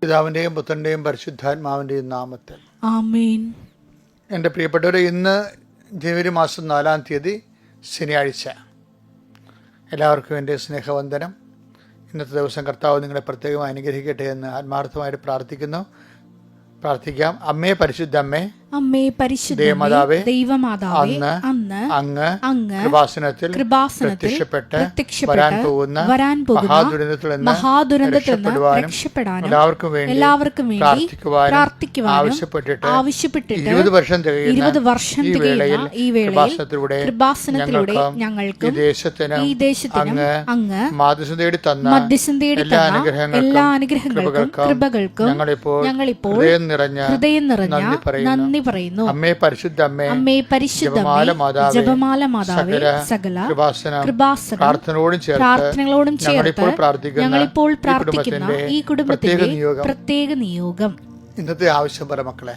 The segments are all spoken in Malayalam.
പിതാവിന്റെയും പുത്രന്റെയും പരിശുദ്ധാത്മാവിന്റെയും നാമത്തിൽ. ആമേൻ. എന്റെ പ്രിയപ്പെട്ടവരെ ഇന്ന് ജനുവരി മാസം നാലാം തീയതി ശനിയാഴ്ച. എല്ലാവർക്കും എന്റെ സ്നേഹവന്ദനം. ഇന്നത്തെ ദിവസം കർത്താവ് നിങ്ങളെ പ്രത്യേകം അനുഗ്രഹിക്കട്ടെ എന്ന് ആത്മാർത്ഥമായിട്ട് പ്രാർത്ഥിക്കുന്നു. പ്രാർത്ഥിക്കാം. അമ്മേ പരിശുദ്ധ അമ്മേ അമ്മേ പരിശുദ്ധ ദേവമാതാവേ, അന്ന് അങ്ങ് അങ്ങ് കൃപാസനത്തിൽ കൃപാസനത്തിൽ പ്രത്യക്ഷപ്പെട്ട് വരാൻ പോകുന്ന വരാൻ പോകുന്ന മഹാദുരന്തത്തിൽ നിന്ന് മഹാദുരന്തത്തിൽ നിന്ന് രക്ഷപ്പെടാനും എല്ലാവർക്കും വേണ്ടി എല്ലാവർക്കും വേണ്ടി പ്രാർത്ഥിക്കുവാനും ആവശ്യപ്പെട്ടിട്ട് ആവശ്യപ്പെട്ടിട്ട് ഇരുപത് വർഷം ഇരുപത് വർഷം ഈ തികയുന്ന ഈ വേളയിൽ കൃപാസനത്തിലൂടെ ഞങ്ങൾക്കും ഈ ദേശത്തിനും ഈ ദേശത്തിനും അങ്ങ് മാധ്യസ്ഥം തേടി തന്ന മധ്യസ്ഥം തേടി എല്ലാ തന്ന എല്ലാ അനുഗ്രഹങ്ങൾക്കും കൃപകൾക്കും ഞങ്ങളിപ്പോൾ ഹൃദയം നിറഞ്ഞ ഹൃദയം നിറഞ്ഞ നന്ദി. നന്ദി പറയുന്നു. അമ്മേ പരിശുദ്ധ അമ്മേ അമ്മേ പരിശുദ്ധ ജപമാല മാതാവേ, ജപമാല മാതാവേ സകല കൃപാസന ചേർത്ത് പ്രാർത്ഥനകളോടും ചേർത്ത് പ്രാർത്ഥിക്കുന്ന ഞങ്ങളിപ്പോൾ ഈ പ്രാർത്ഥിക്കുന്ന ഈ കുടുംബത്തിന്റെ നിയോഗം. പ്രത്യേക നിയോഗം. ഇന്നത്തെ ആവശ്യം പറ മക്കളെ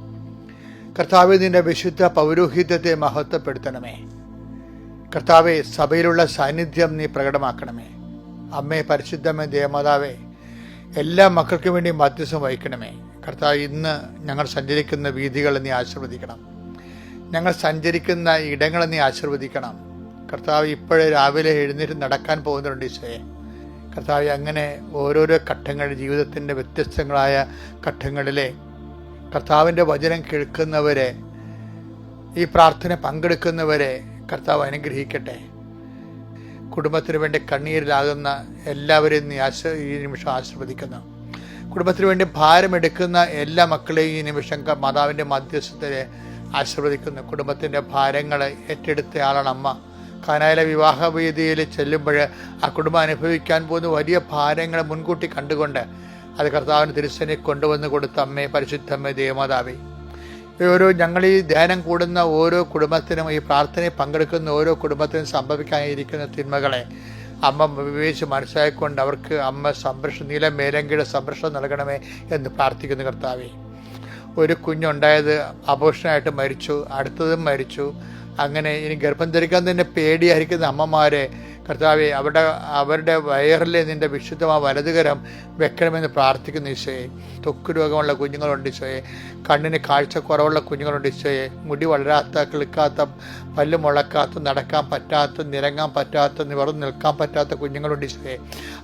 കർത്താവ് നിന്റെ വിശുദ്ധ പൗരോഹിത്യത്തെ മഹത്വപ്പെടുത്തണമേ. കർത്താവെ സഭയിലുള്ള സാന്നിധ്യം നീ പ്രകടമാക്കണമേ. അമ്മേ പരിശുദ്ധമേ ദേവമാതാവേ എല്ലാ മക്കൾക്കും വേണ്ടി മധ്യസ്ഥം വഹിക്കണമേ. കർത്താവ് ഇന്ന് ഞങ്ങൾ സഞ്ചരിക്കുന്ന വീതികൾ നീ ആശീർവദിക്കണം. ഞങ്ങൾ സഞ്ചരിക്കുന്ന ഇടങ്ങൾ നീ ആശീർവദിക്കണം. കർത്താവ് ഇപ്പോഴേ രാവിലെ എഴുന്നേറ്റ് നടക്കാൻ പോകുന്നുണ്ട് ഈശോയെ. കർത്താവ് അങ്ങനെ ഓരോരോ ഘട്ടങ്ങളിൽ ജീവിതത്തിന്റെ വ്യത്യസ്തങ്ങളായ ഘട്ടങ്ങളിലെ കർത്താവിന്റെ വചനം കേൾക്കുന്നവരെ ഈ പ്രാർത്ഥന പങ്കെടുക്കുന്നവരെ കർത്താവ് അനുഗ്രഹിക്കട്ടെ. കുടുംബത്തിന് വേണ്ടി കണ്ണീരിലാകുന്ന എല്ലാവരെയും നീ ആശ ഈ നിമിഷം ആശീർവദിക്കുന്നു. കുടുംബത്തിന് വേണ്ടി ഭാരമെടുക്കുന്ന എല്ലാ മക്കളെയും ഈ നിമിഷം മാതാവിന്റെ മധ്യസ്ഥത്തെ ആശീർവദിക്കുന്നു. കുടുംബത്തിന്റെ ഭാരങ്ങൾ ഏറ്റെടുത്ത ആളാണ് അമ്മ. കാനായിലെ വിവാഹ വേദിയിൽ ചെല്ലുമ്പോൾ ആ കുടുംബം അനുഭവിക്കാൻ പോകുന്ന വലിയ ഭാരങ്ങൾ മുൻകൂട്ടി കണ്ടുകൊണ്ട് അത് കർത്താവിന് തിരുസനെ കൊണ്ടുവന്ന് കൊടുത്ത അമ്മേ പരിശുദ്ധമ്മേ ദേവമാതാവേ. ഓരോ ഞങ്ങൾ ഈ ധ്യാനം കൂടുന്ന ഓരോ കുടുംബത്തിനും ഈ പ്രാർത്ഥനയിൽ പങ്കെടുക്കുന്ന ഓരോ കുടുംബത്തിനും സംഭവിക്കാനിരിക്കുന്ന തിന്മകളെ അമ്മ വിവേചിച്ച് മനസ്സിലാക്കിക്കൊണ്ട് അവർക്ക് അമ്മ സംരക്ഷണം നീല മേലങ്കിയുടെ സംരക്ഷണം നൽകണമേ എന്ന് പ്രാർത്ഥിക്കുന്നു കർത്താവേ. ഒരു കുഞ്ഞുണ്ടായത് അപോഷനായിട്ട് മരിച്ചു അടുത്തതും മരിച്ചു. അങ്ങനെ ഇനി ഗർഭം ധരിക്കാൻ തന്നെ പേടിയായിരിക്കുന്ന അമ്മമാരെ കർത്താവെ അവരുടെ അവരുടെ വയറിലെ നിന്റെ വിശുദ്ധമായ വലതുകരം വെക്കണമെന്ന് പ്രാർത്ഥിക്കുന്നു ഈശോയെ. തൊക്ക് രോഗമുള്ള കുഞ്ഞുങ്ങളുണ്ട് ഈശോയെ. കണ്ണിന് കാഴ്ചക്കുറവുള്ള കുഞ്ഞുങ്ങളുണ്ട് ഈശോയെ. മുടി വളരാത്ത കിളിക്കാത്ത പല്ല് മുളക്കാത്ത നടക്കാൻ പറ്റാത്ത നിരങ്ങാൻ പറ്റാത്ത നിവർന്ന് നിൽക്കാൻ പറ്റാത്ത കുഞ്ഞുങ്ങളുണ്ട് ഈശോയെ.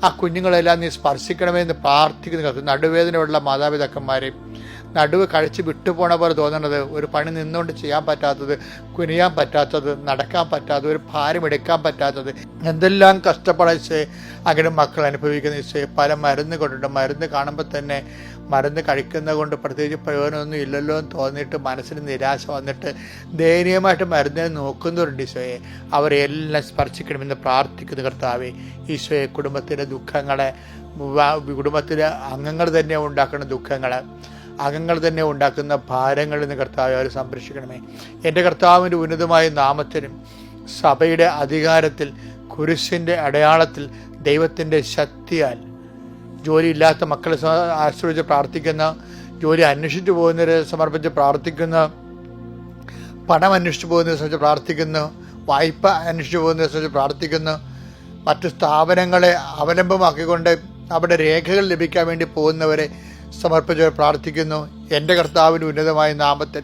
ആ കുഞ്ഞുങ്ങളെല്ലാം നീ സ്പർശിക്കണമെന്ന് പ്രാർത്ഥിക്കുന്നു കർത്താവ്. നടുവേദനയുള്ള മാതാപിതാക്കന്മാരെയും നടുവ് കഴിച്ച് വിട്ടുപോണ പോലെ തോന്നുന്നത് ഒരു പണി നിന്നുകൊണ്ട് ചെയ്യാൻ പറ്റാത്തത് കുനിയാൻ പറ്റാത്തത് നടക്കാൻ പറ്റാത്തത് ഒരു ഭാരം എടുക്കാൻ പറ്റാത്തത്. എന്തെല്ലാം കഷ്ടപ്പെടച്ച് അങ്ങനെ മക്കൾ അനുഭവിക്കുന്ന ഈശോയെ. പല മരുന്ന് കൊണ്ടുണ്ട്. മരുന്ന് കാണുമ്പോൾ തന്നെ മരുന്ന് കഴിക്കുന്നത് കൊണ്ട് പ്രത്യേകിച്ച് പ്രയോജനമൊന്നും ഇല്ലല്ലോ എന്ന് തോന്നിയിട്ട് മനസ്സിന് നിരാശ വന്നിട്ട് ദയനീയമായിട്ട് മരുന്നിനെ നോക്കുന്നവരുണ്ട് ഈശോയെ. അവരെ എല്ലാം സ്പർശിക്കണമെന്ന് പ്രാർത്ഥിക്കുന്ന കർത്താവെ. ഈശോയെ കുടുംബത്തിലെ ദുഃഖങ്ങളെ കുടുംബത്തിലെ അംഗങ്ങൾ തന്നെ ഉണ്ടാക്കുന്ന ദുഃഖങ്ങളെ. അകങ്ങൾ തന്നെ ഉണ്ടാക്കുന്ന ഭാരങ്ങളിൽ നിന്ന് കർത്താവ് അവർ സംരക്ഷിക്കണമേ. എന്റെ കർത്താവിന്റെ ഉന്നതമായ നാമത്തിനും സഭയുടെ അധികാരത്തിൽ കുരിശിന്റെ അടയാളത്തിൽ ദൈവത്തിന്റെ ശക്തിയാൽ ജോലിയില്ലാത്ത മക്കളെ ആശ്രയിച്ച് പ്രാർത്ഥിക്കുന്ന ജോലി അന്വേഷിച്ചു പോകുന്നവരെ സമർപ്പിച്ച് പ്രാർത്ഥിക്കുന്ന പണം അന്വേഷിച്ചു പോകുന്നതിനെ സംബന്ധിച്ച് പ്രാർത്ഥിക്കുന്നു വായ്പ അന്വേഷിച്ചു പോകുന്നതിനെ സംബന്ധിച്ച് പ്രാർത്ഥിക്കുന്നു മറ്റ് സ്ഥാപനങ്ങളെ അവലംബമാക്കിക്കൊണ്ട് അവിടെ രേഖകൾ ലഭിക്കാൻ വേണ്ടി പോകുന്നവരെ സമർപ്പിച്ച് പ്രാർത്ഥിക്കുന്നു. എന്റെ കർത്താവിന്റെ ഉന്നതമായ നാമത്തിൽ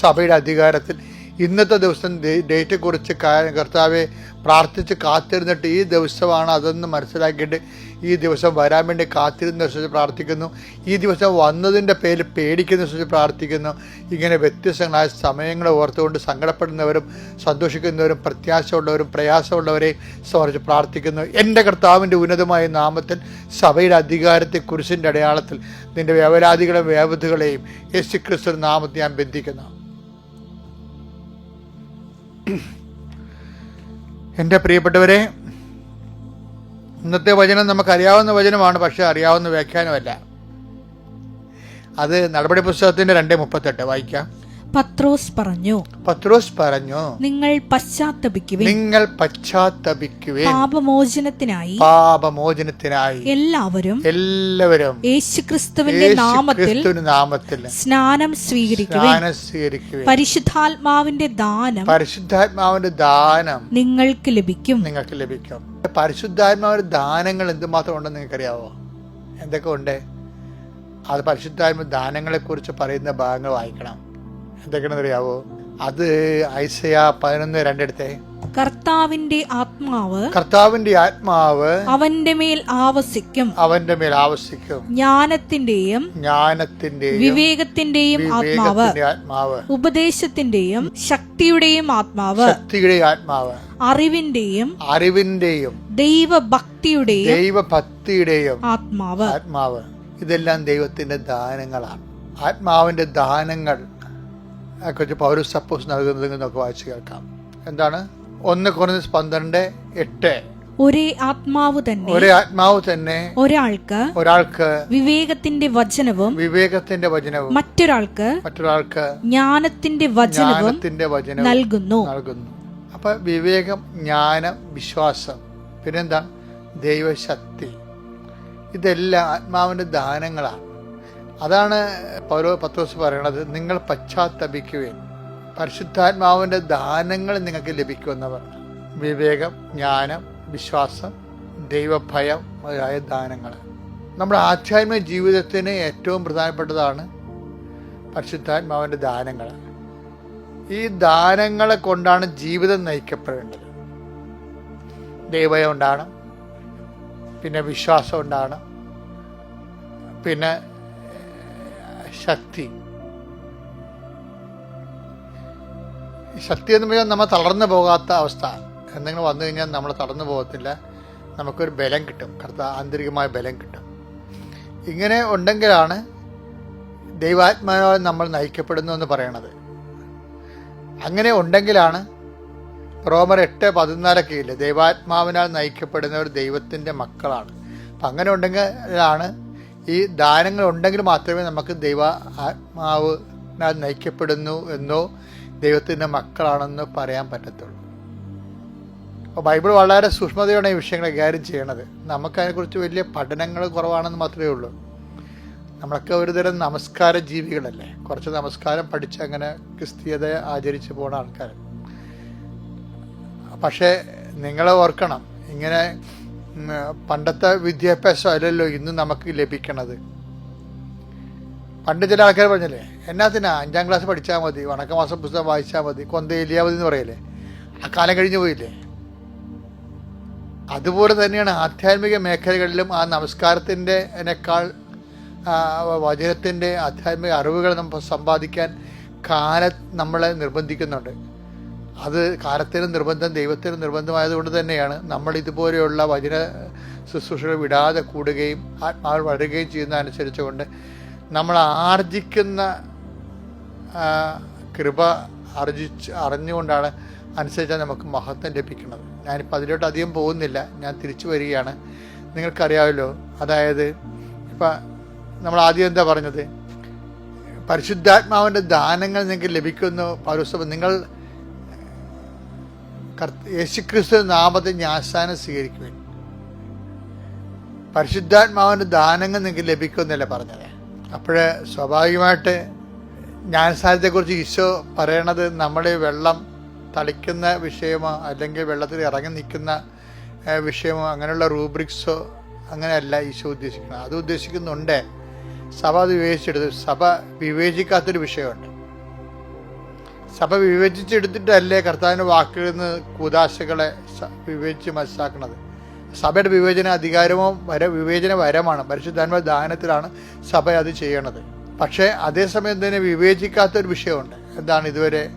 സഭയുടെ അധികാരത്തിൽ ഇന്നത്തെ ദിവസം ഡേറ്റ് ഡേറ്റെക്കുറിച്ച് കർത്താവെ പ്രാർത്ഥിച്ച് കാത്തിരുന്നിട്ട് ഈ ദിവസമാണ് അതെന്ന് മനസ്സിലാക്കിയിട്ട് ഈ ദിവസം വരാൻ വേണ്ടി കാത്തിരുന്ന വിശ്വസിച്ച് പ്രാർത്ഥിക്കുന്നു. ഈ ദിവസം വന്നതിന്റെ പേരിൽ പേടിക്കുന്ന വിശ്വസിച്ച് പ്രാർത്ഥിക്കുന്നു. ഇങ്ങനെ വ്യത്യസ്തങ്ങളായ സമയങ്ങളെ ഓർത്തുകൊണ്ട് സങ്കടപ്പെടുന്നവരും സന്തോഷിക്കുന്നവരും പ്രത്യാശയുള്ളവരും പ്രയാസമുള്ളവരെയും സമർപ്പിച്ച് പ്രാർത്ഥിക്കുന്നു. എന്റെ കർത്താവിന്റെ ഉന്നതമായ നാമത്തിൽ സഭയുടെ അധികാരത്തെ കുരിശിന്റെ അടയാളത്തിൽ നിന്റെ വ്യവരാധികളെയും വേവതുകളെയും യേശു ക്രിസ്തു നാമത്തെ ഞാൻ ബന്ധിക്കുന്നു. എന്റെ പ്രിയപ്പെട്ടവരെ ഇന്നത്തെ വചനം നമുക്കറിയാവുന്ന വചനമാണ് പക്ഷെ അറിയാവുന്ന വ്യാഖ്യാനമല്ല. അത് നടപടി പുസ്തകത്തിന്റെ രണ്ടേ മുപ്പത്തെട്ട് വായിക്കാം. പത്രോസ് പറഞ്ഞു പത്രോസ് പറഞ്ഞു നിങ്ങൾ പശ്ചാത്തപിക്കുവിൻ. നിങ്ങൾ പശ്ചാത്തപിക്കുവേൻ. പാപമോചനത്തിനായി പാപമോചനത്തിനായി എല്ലാവരും എല്ലാവരും യേശുക്രിസ്തുവിന്റെ നാമത്തിൽ നാമത്തിൽ സ്നാനം സ്വീകരിക്കുക സ്നാനം സ്വീകരിക്കുവേൻ. പരിശുദ്ധാത്മാവിന്റെ ദാനം പരിശുദ്ധാത്മാവിന്റെ ദാനം നിങ്ങൾക്ക് ലഭിക്കും. നിങ്ങൾക്ക് ലഭിക്കും. പരിശുദ്ധാത്മാവിന്റെ ദാനങ്ങൾ എന്തുമാത്രം ഉണ്ടെന്ന് നിങ്ങൾക്കറിയാവോ? എന്തൊക്കെ ഉണ്ട്? അത് പരിശുദ്ധാത്മ ദാനങ്ങളെ കുറിച്ച് പറയുന്ന ഭാഗങ്ങൾ വായിക്കണം. എന്തൊക്കെയാണെന്ന് അറിയാവോ അത് ഐസയ പതിനൊന്ന് രണ്ടെടുത്തേ. കർത്താവിന്റെ ആത്മാവ് കർത്താവിന്റെ ആത്മാവ് അവന്റെ മേൽ ആവസിക്കും. അവന്റെ മേൽ ആവസിക്കും. ജ്ഞാനത്തിന്റെയും ജ്ഞാനത്തിന്റെയും വിവേകത്തിന്റെയും ആത്മാവ് ആത്മാവ് ഉപദേശത്തിന്റെയും ശക്തിയുടെയും ആത്മാവ് ശക്തിയുടെ ആത്മാവ് അറിവിന്റെയും അറിവിന്റെയും ദൈവഭക്തിയുടെയും ദൈവഭക്തിയുടെയും ആത്മാവ് ആത്മാവ്. ഇതെല്ലാം ദൈവത്തിന്റെ ദാനങ്ങളാണ്. ആത്മാവിന്റെ ദാനങ്ങൾ കുറിച്ച് പൗരസ് സപ്പോസ് നൽകുന്നത് നമുക്ക് വായിച്ചു കേൾക്കാം. എന്താണ്? ഒന്ന് കുറഞ്ഞ പന്ത്രണ്ട് എട്ട്. ഒരേ ആത്മാവ് തന്നെ ഒരേ ആത്മാവ് തന്നെ ഒരാൾക്ക് ഒരാൾക്ക് വിവേകത്തിന്റെ വചനവും വിവേകത്തിന്റെ വചനവും മറ്റൊരാൾക്ക് മറ്റൊരാൾക്ക് ജ്ഞാനത്തിന്റെ വചനവും വചനവും നൽകുന്നു. നൽകുന്നു. അപ്പൊ വിവേകം ജ്ഞാനം വിശ്വാസം പിന്നെന്താ ദൈവശക്തി. ഇതെല്ലാം ആത്മാവിന്റെ ദാനങ്ങളാണ്. അതാണ് പൗരോ പത്രോസ് പറയണത് നിങ്ങൾ പശ്ചാത്തപിക്കുകയും പരിശുദ്ധാത്മാവിന്റെ ദാനങ്ങൾ നിങ്ങൾക്ക് ലഭിക്കുമെന്ന് പറഞ്ഞു വിവേകം ജ്ഞാനം വിശ്വാസം ദൈവഭയം മുതലായ ദാനങ്ങൾ. നമ്മുടെ ആധ്യാത്മിക ജീവിതത്തിന് ഏറ്റവും പ്രധാനപ്പെട്ടതാണ് പരിശുദ്ധാത്മാവിന്റെ ദാനങ്ങൾ. ഈ ദാനങ്ങളെ കൊണ്ടാണ് ജീവിതം നയിക്കപ്പെടേണ്ടത്. ദൈവയം ഉണ്ടാകണം പിന്നെ വിശ്വാസം ഉണ്ടാകണം പിന്നെ ശക്തി. ശക്തി എന്ന് പറഞ്ഞാൽ നമ്മൾ തളർന്നു പോകാത്ത അവസ്ഥ. എന്തെങ്കിലും വന്നു കഴിഞ്ഞാൽ നമ്മൾ തളർന്നു പോകത്തില്ല. നമുക്കൊരു ബലം കിട്ടും. കർത്ത ആന്തരികമായ ബലം കിട്ടും. ഇങ്ങനെ ഉണ്ടെങ്കിലാണ് ദൈവാത്മാവാൽ നമ്മൾ നയിക്കപ്പെടുന്നു എന്ന് പറയണത്. അങ്ങനെ ഉണ്ടെങ്കിലാണ് റോമർ എട്ട് പതിനാലൊക്കെ ഇല്ലേ ദൈവാത്മാവിനാൽ നയിക്കപ്പെടുന്നവർ ദൈവത്തിന്റെ മക്കളാണ്. അപ്പം അങ്ങനെ ഉണ്ടെങ്കിലാണ് ഈ ദാനങ്ങൾ ഉണ്ടെങ്കിൽ മാത്രമേ നമുക്ക് ദൈവ ആത്മാവ് നയിക്കപ്പെടുന്നു എന്നോ ദൈവത്തിന്റെ മക്കളാണെന്ന് പറയാൻ പറ്റത്തുള്ളൂ. അപ്പോൾ ബൈബിൾ വളരെ സൂക്ഷ്മതയോടെ ഈ വിഷയങ്ങൾ കൈകാര്യം ചെയ്യണത്. നമുക്കതിനെക്കുറിച്ച് വലിയ പഠനങ്ങൾ കുറവാണെന്ന് മാത്രമേ ഉള്ളൂ. നമ്മളൊക്കെ ഒരുതരം നമസ്കാര ജീവികളല്ലേ? കുറച്ച് നമസ്കാരം പഠിച്ച് അങ്ങനെ ക്രിസ്തീയത ആചരിച്ച് പോണ ആൾക്കാർ പക്ഷേ നിങ്ങളെ ഓർക്കണം ഇങ്ങനെ പണ്ടത്തെ വിദ്യാഭ്യാസം അല്ലല്ലോ ഇന്ന് നമുക്ക് ലഭിക്കണത്. പണ്ട് ചില ആൾക്കാർ പറഞ്ഞില്ലേ എന്നാത്തിനാ അഞ്ചാം ക്ലാസ് പഠിച്ചാൽ മതി വണക്കമാസം പുസ്തകം വായിച്ചാൽ മതി കൊന്തയില്ലാ മതി എന്ന് പറയല്ലേ. ആ കാലം കഴിഞ്ഞു പോയില്ലേ? അതുപോലെ തന്നെയാണ് ആധ്യാത്മിക മേഖലകളിലും ആ നമസ്കാരത്തിന്റെ എന്നെക്കാൾ വചനത്തിന്റെ ആധ്യാത്മിക അറിവുകൾ നമുക്ക് സമ്പാദിക്കാൻ കാലം നമ്മളെ നിർബന്ധിക്കുന്നുണ്ട്. അത് കാലത്തിനും നിർബന്ധം ദൈവത്തിനും നിർബന്ധമായതുകൊണ്ട് തന്നെയാണ് നമ്മൾ ഇതുപോലെയുള്ള വചന ശുശ്രൂഷകൾ വിടാതെ കൂടുകയും ആത്മാവ് വളരുകയും ചെയ്യുന്ന അനുസരിച്ചുകൊണ്ട് നമ്മൾ ആർജിക്കുന്ന കൃപ ആർജിച്ച് അറിഞ്ഞുകൊണ്ടാണ് അനുസരിച്ചാൽ നമുക്ക് മഹത്വം ലഭിക്കുന്നത്. ഞാനിപ്പോൾ അതിലോട്ട് അധികം പോകുന്നില്ല. ഞാൻ തിരിച്ചു വരികയാണ്. നിങ്ങൾക്കറിയാമല്ലോ. അതായത് ഇപ്പം നമ്മൾ ആദ്യം എന്താ പറഞ്ഞത്? പരിശുദ്ധാത്മാവിന്റെ ദാനങ്ങൾ നിങ്ങൾക്ക് ലഭിക്കുന്നു. പൗരസ്വം നിങ്ങൾ യേശുക്രിസ്തു നാമത്തെ ഞാസ്ഥാനം സ്വീകരിക്കുവിൻ. പരിശുദ്ധാത്മാവിന്റെ ദാനങ്ങൾ നിങ്ങൾക്ക് ലഭിക്കുമെന്നല്ല പറഞ്ഞത്. അപ്പോൾ സ്വാഭാവികമായിട്ട് ജ്ഞാനസ്ഥാനത്തെക്കുറിച്ച് ഈശോ പറയണത് നമ്മുടെ വെള്ളം തളിക്കുന്ന വിഷയമോ അല്ലെങ്കിൽ വെള്ളത്തിൽ ഇറങ്ങി നിൽക്കുന്ന വിഷയമോ അങ്ങനെയുള്ള റൂബ്രിക്സോ അങ്ങനെയല്ല ഈശോ ഉദ്ദേശിക്കുന്നത്. അത് ഉദ്ദേശിക്കുന്നുണ്ട്. സഭ അത് വിവേചിച്ചെടുത്ത്. സഭ വിവേചിക്കാത്തൊരു വിഷയമുണ്ട്. സഭ വിവേചിച്ചെടുത്തിട്ടല്ലേ കർത്താവിന്റെ വാക്കുകളിൽ നിന്ന് കൂതാശകളെ വിവേചിച്ച് മനസ്സിലാക്കുന്നത്? സഭയുടെ വിവേചന അധികാരമോ വര വിവേചന വരമാണ്. പരിശുദ്ധാത്മ ദാനത്തിലാണ് സഭ അത് ചെയ്യണത്. പക്ഷേ അതേസമയം തന്നെ വിവേചിക്കാത്തൊരു വിഷയമുണ്ട്. എന്താണ് ഇതുവരെ?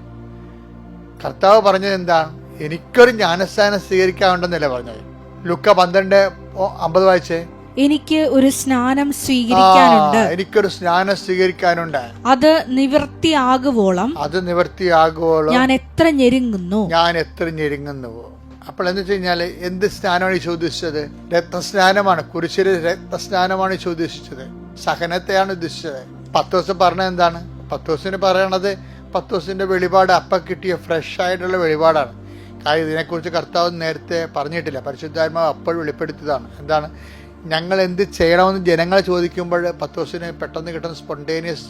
കർത്താവ് പറഞ്ഞത് എന്താണ് എനിക്കൊരു ജ്ഞാനസ്ഥാനം സ്വീകരിക്കാനുണ്ടെന്നല്ലേ പറഞ്ഞത്. ലുക്ക പന്ത്രണ്ട് അമ്പത് വായിച്ചേ? എനിക്ക് ഒരു സ്നാനം സ്വീകരിക്കാനുണ്ട്. എനിക്കൊരു സ്നാനം സ്വീകരിക്കാനുണ്ട്. അത് നിവൃത്തിയാകുവോളം അത് നിവർത്തിയാകുവോളം ഞാൻ എത്ര ഞെരുങ്ങുന്നു. ഞാൻ എത്ര ഞെരുങ്ങുന്നുവോ അപ്പോൾ എന്ന് വെച്ച് കഴിഞ്ഞാൽ എന്ത് സ്നാനമാണ് ചോദിച്ചത്? രത്നസ്നാനമാണ് കുരിശിൽ രത്നസ്നാനമാണ് ഉദ്ദേശിച്ചത് സഹനത്തെയാണ് ഉദ്ദേശിച്ചത്. പത്തോസ് പറഞ്ഞത് എന്താണ്? പത്തോസിന് പറയണത് പത്തോസിന്റെ വെളിപാട് അപ്പം കിട്ടിയ ഫ്രഷ് ആയിട്ടുള്ള വെളിപാടാണ്. കാര്യം ഇതിനെക്കുറിച്ച് കർത്താവ് നേരത്തെ പറഞ്ഞിട്ടില്ല. പരിശുദ്ധാത്മാവ് അപ്പോൾ വെളിപ്പെടുത്തിയതാണ്. എന്താണ്? ഞങ്ങൾ എന്ത് ചെയ്യണമെന്ന് ജനങ്ങൾ ചോദിക്കുമ്പോൾ പത്തോസിന് പെട്ടെന്ന് കിട്ടുന്ന സ്പോണ്ടേനിയസ്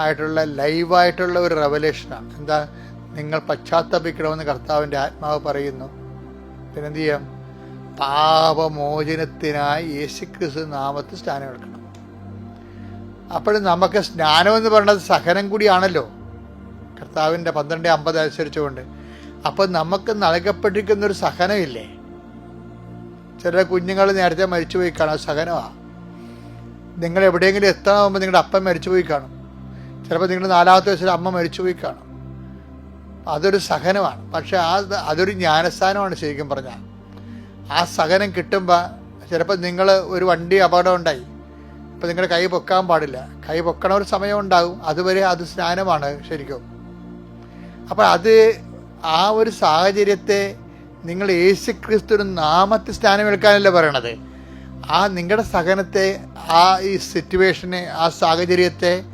ആയിട്ടുള്ള ലൈവായിട്ടുള്ള ഒരു റെവലേഷനാണ് എന്താ? നിങ്ങൾ പശ്ചാത്തപിക്കണമെന്ന് കർത്താവിന്റെ ആത്മാവ് പറയുന്നു. പിന്നെന്ത് ചെയ്യാം? പാപമോചനത്തിനായി യേശുക്രിസ്തു നാമത്തിൽ സ്നാനം എടുക്കണം. അപ്പോൾ നമുക്ക് സ്നാനം എന്ന് പറയുന്നത് സഹനം കൂടിയാണല്ലോ. കർത്താവിന്റെ പന്ത്രണ്ട് അമ്പത് അനുസരിച്ചുകൊണ്ട്. അപ്പം നമുക്ക് നൽകപ്പെട്ടിരിക്കുന്നൊരു സഹനമില്ലേ? ചില കുഞ്ഞുങ്ങൾ നേരത്തെ മരിച്ചുപോയി കാണാം. സഹനമാണ് നിങ്ങൾ എവിടെയെങ്കിലും എത്തണമെന്ന് നിങ്ങളുടെ അപ്പം മരിച്ചുപോയി കാണും. ചിലപ്പോൾ നിങ്ങളുടെ നാലാമത്തെ വയസ്സിൽ അമ്മ മരിച്ചുപോയി കാണും. അതൊരു സഹനമാണ്. പക്ഷേ ആ അതൊരു ജ്ഞാനസ്ഥാനമാണ് ശരിക്കും പറഞ്ഞാൽ. ആ സഹനം കിട്ടുമ്പോൾ ചിലപ്പോൾ നിങ്ങൾ ഒരു വണ്ടി അപകടം ഉണ്ടായി. ഇപ്പം നിങ്ങളുടെ കൈ പൊക്കാൻ പാടില്ല. കൈ പൊക്കണ ഒരു സമയം ഉണ്ടാകും. അതുവരെ അത് സ്നാനമാണ് ശരിക്കും. അപ്പോൾ അത് ആ ഒരു സാഹചര്യത്തെ നിങ്ങൾ യേശു ക്രിസ്തുവിന് നാമത്തിൽ സ്നാനമേൽക്കാനല്ല പറയണത്? ആ നിങ്ങളുടെ സഹനത്തെ ആ ഈ സിറ്റുവേഷനെ ആ സാഹചര്യത്തെ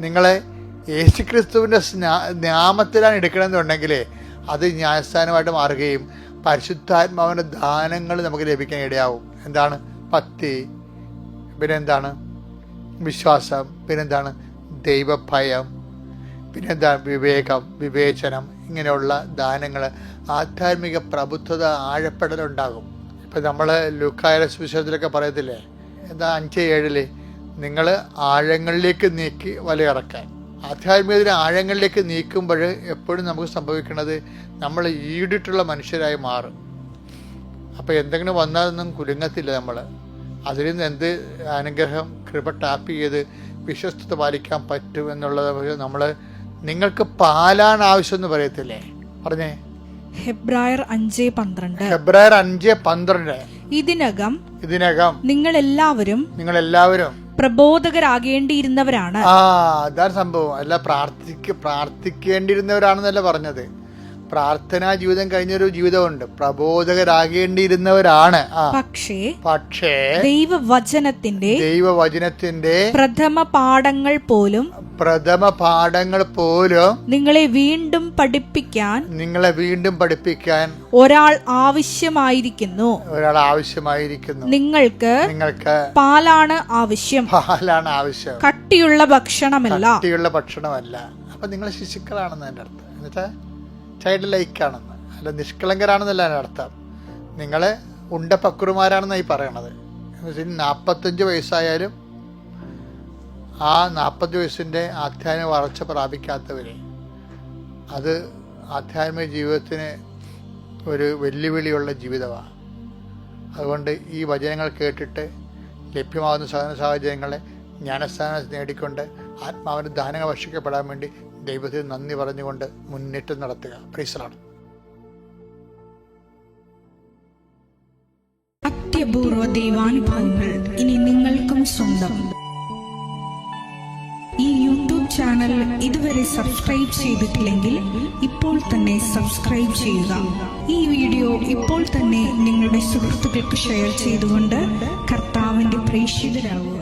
നിങ്ങളെ യേശു ക്രിസ്തുവിന്റെ നാമത്തിലാണ് എടുക്കണമെന്നുണ്ടെങ്കിൽ അത് ന്യായസ്ഥാനമായിട്ട് മാറുകയും പരിശുദ്ധാത്മാവിന്റെ ദാനങ്ങൾ നമുക്ക് ലഭിക്കാൻ ഇടയാവും. എന്താണ്? ഭക്തി. പിന്നെന്താണ്? വിശ്വാസം. പിന്നെന്താണ്? ദൈവഭയം. പിന്നെന്താണ്? വിവേകം വിവേചനം ഇങ്ങനെയുള്ള ദാനങ്ങൾ. ആധ്യാത്മിക പ്രബുദ്ധത ആഴപ്പെടലുണ്ടാകും. ഇപ്പം നമ്മൾ ലുക്കായ സുവിശേഷത്തിലൊക്കെ പറയത്തില്ലേ? എന്താ അഞ്ച് ഏഴിൽ? നിങ്ങൾ ആഴങ്ങളിലേക്ക് നീക്കി വലയിറക്കാൻ. ആധ്യാത്മികത്തിന് ആഴങ്ങളിലേക്ക് നീക്കുമ്പോൾ എപ്പോഴും നമുക്ക് സംഭവിക്കുന്നത് നമ്മൾ ഈടിട്ടുള്ള മനുഷ്യരായി മാറും. അപ്പോൾ എന്തെങ്കിലും വന്നാലൊന്നും കുലുങ്ങത്തില്ല നമ്മൾ അതിൽ നിന്ന് എന്ത് അനുഗ്രഹം കൃപ ടാപ്പ് ചെയ്ത് വിശ്വസ്തത പാലിക്കാൻ പറ്റും എന്നുള്ളത് നമ്മൾ നിങ്ങൾക്ക് പാലാണ് ആവശ്യം എന്ന് പറയത്തില്ലേ? പറഞ്ഞേ. ഹെബ്രായർ അഞ്ച് പന്ത്രണ്ട്. ഹെബ്രായർ അഞ്ച് പന്ത്രണ്ട്. ഇതിനകം ഇതിനകം നിങ്ങൾ എല്ലാവരും നിങ്ങൾ എല്ലാവരും പ്രബോധകരാകേണ്ടിയിരുന്നവരാണ്. ആ അതാണ് സംഭവം. അല്ല പ്രാർത്ഥിക്ക പ്രാർത്ഥിക്കേണ്ടിയിരുന്നവരാണെന്നല്ല പറഞ്ഞത്. പ്രാർത്ഥനാ ജീവിതം കഴിഞ്ഞൊരു ജീവിതമുണ്ട്. പ്രബോധകരാകേണ്ടിയിരുന്നവരാണ്. പക്ഷേ പക്ഷേ ദൈവവചനത്തിന്റെ ദൈവവചനത്തിന്റെ പ്രഥമ പാഠങ്ങൾ പോലും പ്രഥമ പാഠങ്ങൾ പോലും നിങ്ങളെ വീണ്ടും പഠിപ്പിക്കാൻ നിങ്ങളെ വീണ്ടും പഠിപ്പിക്കാൻ ഒരാൾ ആവശ്യമായിരിക്കുന്നു. ഒരാൾ ആവശ്യമായിരിക്കുന്നു. നിങ്ങൾക്ക് നിങ്ങൾക്ക് പാലാണ് ആവശ്യം. പാലാണ് ആവശ്യം. കട്ടിയുള്ള ഭക്ഷണമല്ല. കട്ടിയുള്ള ഭക്ഷണമല്ല. അപ്പൊ നിങ്ങൾ ശിശുക്കളാണെന്ന് എന്റെ അർത്ഥം. എന്നുവെച്ചാൽ ചൈൽഡ് ലൈക്ക് ആണെന്ന് അല്ല നിഷ്കളങ്കരാണെന്നല്ല അർത്ഥം. നിങ്ങൾ ഉണ്ടപ്പക്കുറുമാരാണെന്നായി പറയണത്. എന്ന് വെച്ചാൽ നാൽപ്പത്തഞ്ച് വയസ്സായാലും ആ നാൽപ്പത് വയസ്സിന്റെ ആധ്യാത്മിക വളർച്ച പ്രാപിക്കാത്തവരെ അത് ആധ്യാത്മിക ജീവിതത്തിന് ഒരു വെല്ലുവിളിയുള്ള ജീവിതമാണ്. അതുകൊണ്ട് ഈ വചനങ്ങൾ കേട്ടിട്ട് ലഭ്യമാകുന്ന സാധന സാഹചര്യങ്ങളെ ജ്ഞാനസ്ഥാനം നേടിക്കൊണ്ട് ആത്മാവിന്റെ ദാനങ്ങൾ ഭക്ഷിക്കപ്പെടാൻ വേണ്ടി ദൈവത്തിന് നന്ദി പറഞ്ഞുകൊണ്ട് മുന്നിട്ട് നടത്തുക. പ്രീസലാണ് അത്യപൂർവ ദൈവാനുഭവങ്ങൾ ഇനി നിങ്ങൾക്കും സ്വന്തം. ഈ യൂട്യൂബ് ചാനൽ ഇതുവരെ സബ്സ്ക്രൈബ് ചെയ്തിട്ടില്ലെങ്കിൽ ഇപ്പോൾ തന്നെ സബ്സ്ക്രൈബ് ചെയ്യുക. ഈ വീഡിയോ ഇപ്പോൾ തന്നെ നിങ്ങളുടെ സുഹൃത്തുക്കൾക്ക് ഷെയർ ചെയ്തുകൊണ്ട് കർത്താവിന്റെ പ്രേക്ഷിതരാകുക